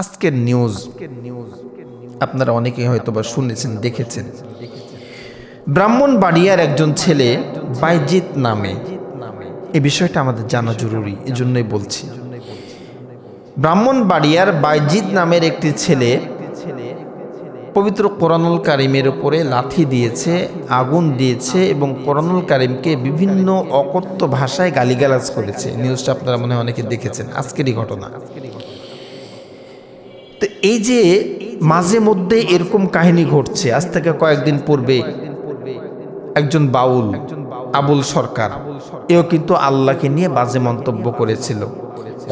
আজকের নিউজ আপনারা অনেকে হয়তো বা শুনেছেন, দেখেছেন। ব্রাহ্মণ বাড়িয়ার একজন ছেলে বাইজিৎ নামে। এই বিষয়টা আমাদের জানা জরুরি, এজন্যই বলছি। ব্রাহ্মণ বাড়িয়ার বাইজিৎ নামের একটি ছেলে পবিত্র কোরআনুল কারিমের উপরে লাথি দিয়েছে, আগুন দিয়েছে এবং কোরআনুল কারিমকে বিভিন্ন অকথ্য ভাষায় গালিগালাজ করেছে। নিউজটা আপনারা মনে হয় অনেকে দেখেছেন। আজকেরই ঘটনা। তো এই যে মাঝে মধ্যে এরকম কাহিনী ঘটছে, আজ থেকে কয়েকদিন পূর্বে একজন বাউল, আবুল সরকার, এও কিন্তু আল্লাহকে নিয়ে বাজে মন্তব্য করেছিল।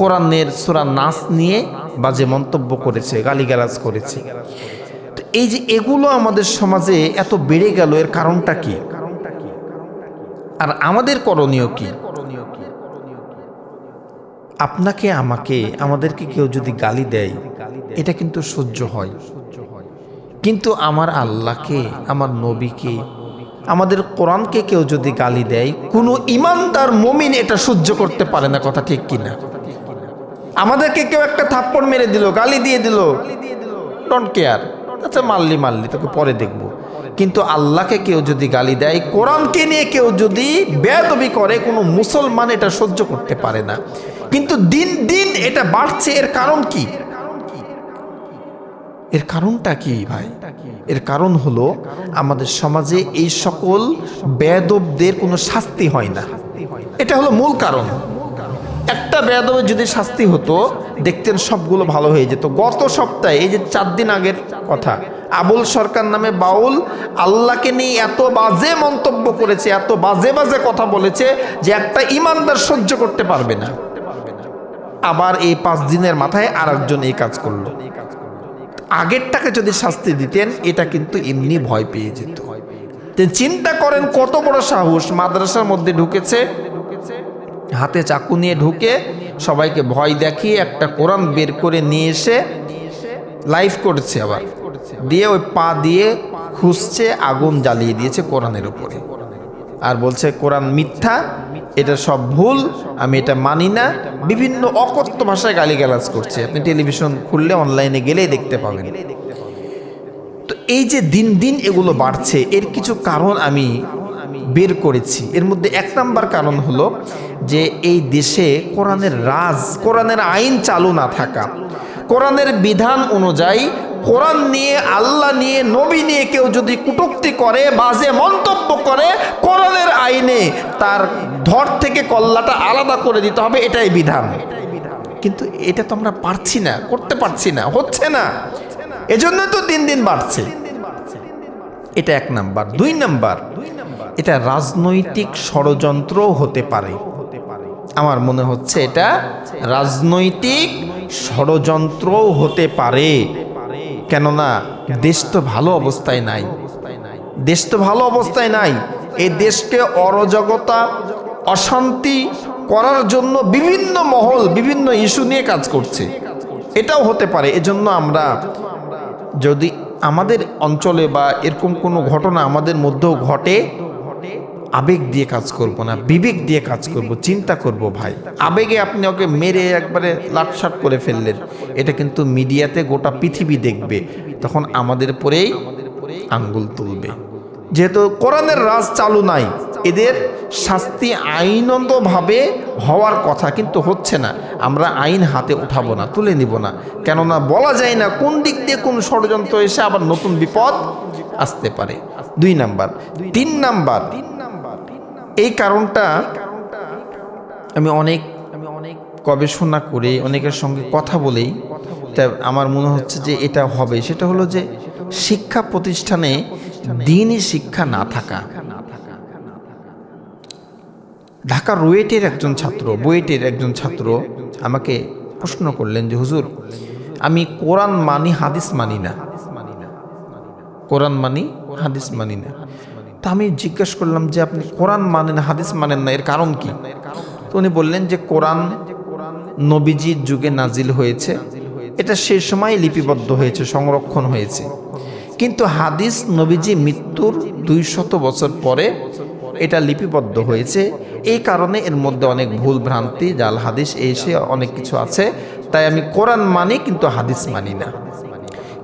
কোরআনের সুরা নাচ নিয়ে বাজে মন্তব্য করেছে, গালিগালাজ করেছে। তো এই যে এগুলো আমাদের সমাজে এত বেড়ে গেল, এর কারণটা কি? আর আমাদের করণীয় কি? আপনাকে, আমাকে, আমাদেরকে কেউ যদি গালি দেয়, এটা কিন্তু সহ্য হয়। কিন্তু আমার আল্লাহকে, আমার নবীকে, আমাদের কোরআনকে কেউ যদি গালি দেয়, কোনো ইমানদার মমিন এটা সহ্য করতে পারে না, কথা ঠিক কিনা আমাদেরকে কেউ একটা থাপ্পড় মেরে দিল, গালি দিয়ে দিল। ডোন্ট কেয়ার আচ্ছা মারলি মারলি, তোকে পরে দেখব। কিন্তু আল্লাহকে কেউ যদি গালি দেয়, কোরআনকে নিয়ে কেউ যদি বেদবি করে, কোনো মুসলমান এটা সহ্য করতে পারে না। কিন্তু দিন দিন এটা বাড়ছে, এর কারণ কি? এর কারণটা কি ভাই? এর কারণ হলো আমাদের সমাজে এই সকল বেদবদের কোনো শাস্তি হয় না। এটা হলো মূল কারণ। একটা বেদবের যদি শাস্তি হতো, দেখতেন সবগুলো ভালো হয়ে যেত। গত সপ্তাহে, এই যে চার দিন আগের কথা, আবুল সরকার নামে বাউল আল্লাহকে নিয়ে এত বাজে মন্তব্য করেছে, এত বাজে বাজে কথা বলেছে যে একটা ইমানদার সহ্য করতে পারবে না। আবার এই পাঁচ দিনের মাথায় আর একজন এই কাজ করল। আগেরটাকে যদি শাস্তি দিতেন, এটা কিন্তু এমনি ভয় পেয়ে যেত। চিন্তা করেন কত বড় সাহস, মাদ্রাসার মধ্যে ঢুকেছে হাতে চাকু নিয়ে ঢুকে সবাইকে ভয় দেখিয়ে একটা কোরআন বের করে নিয়ে এসে লাইভ করেছে আবার। দিয়ে ওই পা দিয়ে খুঁজছে, আগুন জ্বালিয়ে দিয়েছে কোরআনের উপরে। আর বলছে, কোরআন মিথ্যা, এটা সব ভুল, আমি এটা মানি না। বিভিন্ন অকথ্য ভাষায় গালিগালাজ করছে। আপনি টেলিভিশন খুললে, অনলাইনে গেলেই দেখতে পাবেন। তো এই যে দিন দিন এগুলো বাড়ছে, এর কিছু কারণ আমি বের করেছি। এর মধ্যে এক নাম্বার কারণ হলো যে এই দেশে কোরআনের রাজ, কোরআনের আইন চালু না থাকা। কোরআনের বিধান অনুযায়ী কোরআন নিয়ে, আল্লাহ নিয়ে, নবী নিয়ে কেউ যদি কুটুক্তি করে, বাজে মন্তব্য করে কোরআনের আইনে তার ধর থেকে কল্লাটা আলাদা করে দিতে হবে, এটাই বিধান। কিন্তু এটা তো আমরা পারছি না, করতে পারছি না, হচ্ছে না। এজন্য তো দিন দিন বাড়ছে। এটা এক নাম্বার। দুই নাম্বার এটা রাজনৈতিক ষড়যন্ত্র হতে পারে। আমার মনে হচ্ছে এটা রাজনৈতিক ষড়যন্ত্রও হতে পারে। কেননা দেশ তো ভালো অবস্থায় নাই। দেশ তো ভালো অবস্থায় নাই। এই দেশকে অরাজকতা, অশান্তি করার জন্য বিভিন্ন মহল, বিভিন্ন ইস্যু নিয়ে কাজ করছে। এটাও হতে পারে। এজন্য আমরা যদি আমাদের অঞ্চলে বা এরকম কোনো ঘটনা আমাদের মধ্যেও ঘটে আবেগ দিয়ে কাজ করব না, বিবেক দিয়ে কাজ করব, চিন্তা করব ভাই। আবেগে আপনি ওকে মেরে একবারে লাটসাট করে ফেললেন। এটা কিন্তু মিডিয়াতে গোটা পৃথিবী দেখবে। তখন আমাদের পরেই আঙ্গুল তুলবে। যেহেতু কোরআনের রাজ চালু নাই, এদের শাস্তি আইনতভাবে হওয়ার কথা কিন্তু হচ্ছে না। আমরা আইন হাতে উঠাবো না, তুলে নিব না। কেননা বলা যায় না কোন দিক দিয়ে কোন ষড়যন্ত্র এসে আবার নতুন বিপদ আসতে পারে। দুই নাম্বার। তিন নাম্বার। এই কারণটা আমি অনেক আমি অনেক গবেষণা করে, অনেকের সঙ্গে কথা বলেই তা আমার মনে হচ্ছে যে এটা হবে। সেটা হলো যে শিক্ষা প্রতিষ্ঠানে দিনই শিক্ষা না থাকা। ঢাকা রুয়েটের একজন ছাত্র, বুয়েটের একজন ছাত্র আমাকে প্রশ্ন করলেন যে, হুজুর, আমি কোরআন মানি, হাদিস মানি না। কোরআন মানি, হাদিস মানি না। তা আমি জিজ্ঞেস করলাম যে আপনি কোরআন মানেন, হাদিস মানেন না, এর কারণ কি? তো উনি বললেন যে কোরআন নবীজির যুগে নাজিল হয়েছে। এটা সে সময় লিপিবদ্ধ হয়েছে, সংরক্ষণ হয়েছে। কিন্তু হাদিস নবীজি মৃত্যুর দুই শত বছর পরে এটা লিপিবদ্ধ হয়েছে। এই কারণে এর মধ্যে অনেক ভুল ভ্রান্তি, জাল হাদিস এসে অনেক কিছু আছে। তাই আমি কোরআন মানি, কিন্তু হাদিস মানি না।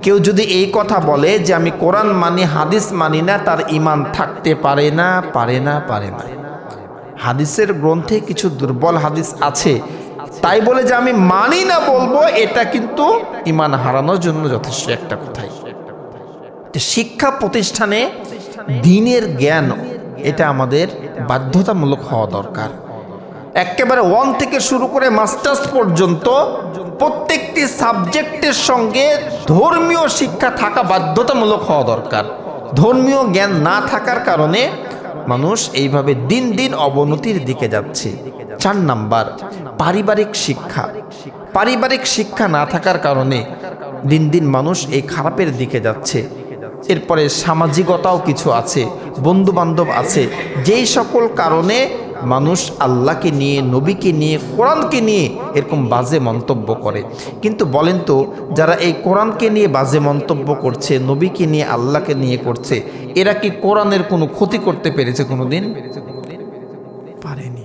কেউ যদি এই কথা বলে যে আমি কোরআন মানি, হাদিস মানি না, তার ইমান থাকতে পারে না পারে না পারে না। হাদিসের গ্রন্থে কিছু দুর্বল হাদিস আছে। তাই বলে যে আমি মানি না বলব, এটা কিন্তু ইমান হারানোর জন্য যথেষ্ট একটা কথাই। শিক্ষা প্রতিষ্ঠানে দিনের জ্ঞান, এটা আমাদের বাধ্যতামূলক হওয়া দরকার। একেবারে ওয়ান থেকে শুরু করে মাস্টার্স পর্যন্ত প্রত্যেকটি সাবজেক্টের সঙ্গে ধর্মীয় শিক্ষা থাকা বাধ্যতামূলক হওয়া দরকার। ধর্মীয় জ্ঞান না থাকার কারণে মানুষ এইভাবে দিন দিন অবনতির দিকে যাচ্ছে। চার নাম্বার, পারিবারিক শিক্ষা। পারিবারিক শিক্ষা না থাকার কারণে দিন দিন মানুষ এই খারাপের দিকে যাচ্ছে। এরপরে সামাজিকতাও কিছু আছে বন্ধু বান্ধব আছে, যেই সকল কারণে মানুষ আল্লাহকে নিয়ে, নবীকে নিয়ে, কোরআনকে নিয়ে এরকম বাজে মন্তব্য করে। কিন্তু বলেন তো, যারা এই কোরআনকে নিয়ে বাজে মন্তব্য করছে, নবীকে নিয়ে, আল্লাহকে নিয়ে করছে, এরা কি কোরআনের কোনো ক্ষতি করতে পেরেছে কোনো দিন পারেনি।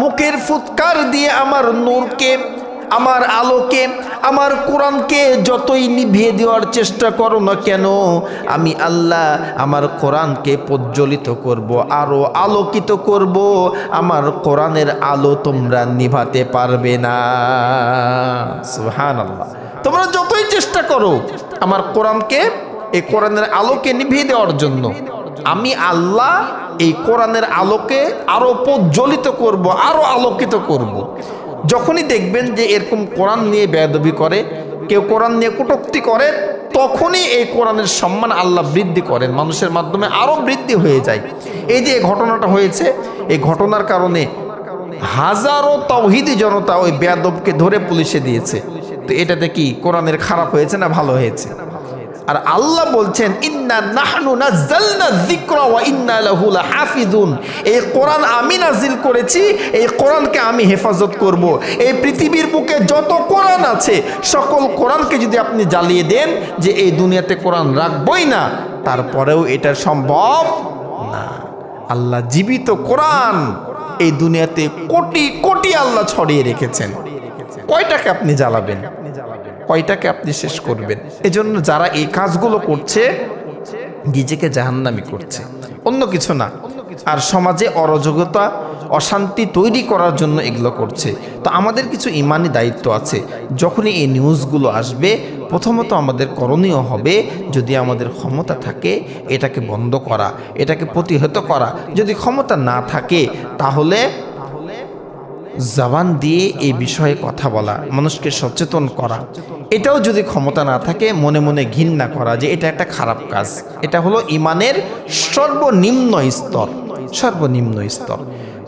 মুখের ফুৎকার দিয়ে আমার নূরকে, আমার আলোকে, আমার কোরআনকে যতই নিভিয়ে দেওয়ার চেষ্টা করো না কেন, আমি আল্লাহ আমার কোরআনকে প্রজ্বলিত করব আরও আলোকিত করব, আমার কোরআনের আলো তোমরা নিভাতে পারবে না। সুহান আল্লাহ তোমরা যতই চেষ্টা করো আমার কোরআনকে, এই কোরআনের আলোকে নিভিয়ে দেওয়ার জন্য আমি আল্লাহ এই কোরআনের আলোকে আরও প্রজ্বলিত করব, আরও আলোকিত করব। যখনই দেখবেন যে এরকম কোরআন নিয়ে বেদবি করে, কেউ কোরআন নিয়ে কটুক্তি করে, তখনই এই কোরআনের সম্মান আল্লাহ বৃদ্ধি করেন। মানুষের মাধ্যমে আরও বৃদ্ধি হয়ে যায়। এই যে ঘটনাটা হয়েছে, এই ঘটনার কারণে হাজারো তৌহিদি জনতা ওই বেয়াদবকে ধরে পুলিশে দিয়েছে। তো এটাতে কি কোরআনের খারাপ হয়েছে না ভালো হয়েছে? আর আল্লাহ বলছেন, ইন্না নাহনু নাযালনা যিকরা ওয়া ইন্না লাহু লাহাফিজুন এই কোরআন আমি নাজিল করেছি, এই কোরআনকে আমি হেফাজত করব। এই পৃথিবীর বুকে যত কোরআন আছে, সকল কোরআনকে যদি আপনি জ্বালিয়ে দেন যে এই দুনিয়াতে কোরআন রাখবই না, তারপরেও এটা সম্ভব না। আল্লাহ জীবিত কোরআন এই দুনিয়াতে কোটি কোটি আল্লাহ ছড়িয়ে রেখেছেন। কয়টাকে আপনি জ্বালাবেন আপনি জ্বালাবেন? কয়টাকে আপনি শেষ করবেন? এজন্য যারা এই কাজগুলো করছে, নিজেকে জাহান্নামি করছে। অন্য কিছু না। আর সমাজে অরাজকতা, অশান্তি তৈরি করার জন্য এগুলো করছে। তো আমাদের কিছু ইমানি দায়িত্ব আছে। যখনই এই নিউজগুলো আসবে, প্রথমত আমাদের করণীয় হবে যদি আমাদের ক্ষমতা থাকে, এটাকে বন্ধ করা, এটাকে প্রতিহত করা। যদি ক্ষমতা না থাকে, তাহলে জবান দিয়ে এই বিষয়ে কথা বলা, মানুষকে সচেতন করা। এটাও যদি ক্ষমতা না থাকে, মনে মনে ঘৃণা করা যে এটা একটা খারাপ কাজ। এটা হলো ইমানের সর্বনিম্ন স্তর সর্বনিম্ন স্তর।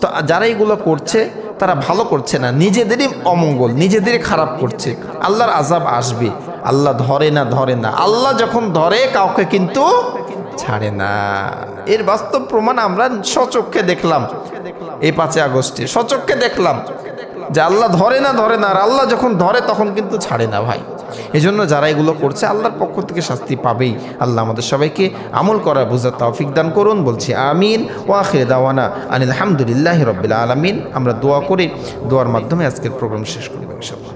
তো যারা এগুলো করছে, তারা ভালো করছে না, নিজেদেরই অমঙ্গল, নিজেদেরই খারাপ করছে। আল্লাহর আজাব আসবে, আল্লাহ ধরে না ধরে না। আল্লাহ যখন ধরে, কাউকে কিন্তু ছাড়ে না। এর বাস্তব প্রমাণ আমরা সচক্ষে দেখলাম। এই পাঁচই আগস্টে সচক্ষে দেখলাম যে আল্লাহ ধরে না ধরে না, আর আল্লাহ যখন ধরে তখন কিন্তু ছাড়ে না ভাই। এজন্য যারা এগুলো করছে আল্লাহর পক্ষ থেকে শাস্তি পাবেই। আল্লাহ আমাদের সবাইকে আমল করা বোঝার তৌফিক দান করুন, বলছি আমিন। ওয়াখে দাওয়ানা আনিল আলহামদুলিল্লাহ রবিল্লা আলমিন। আমরা দোয়া করে দোয়ার মাধ্যমে আজকের প্রোগ্রাম শেষ করব ইনশাল্লাহ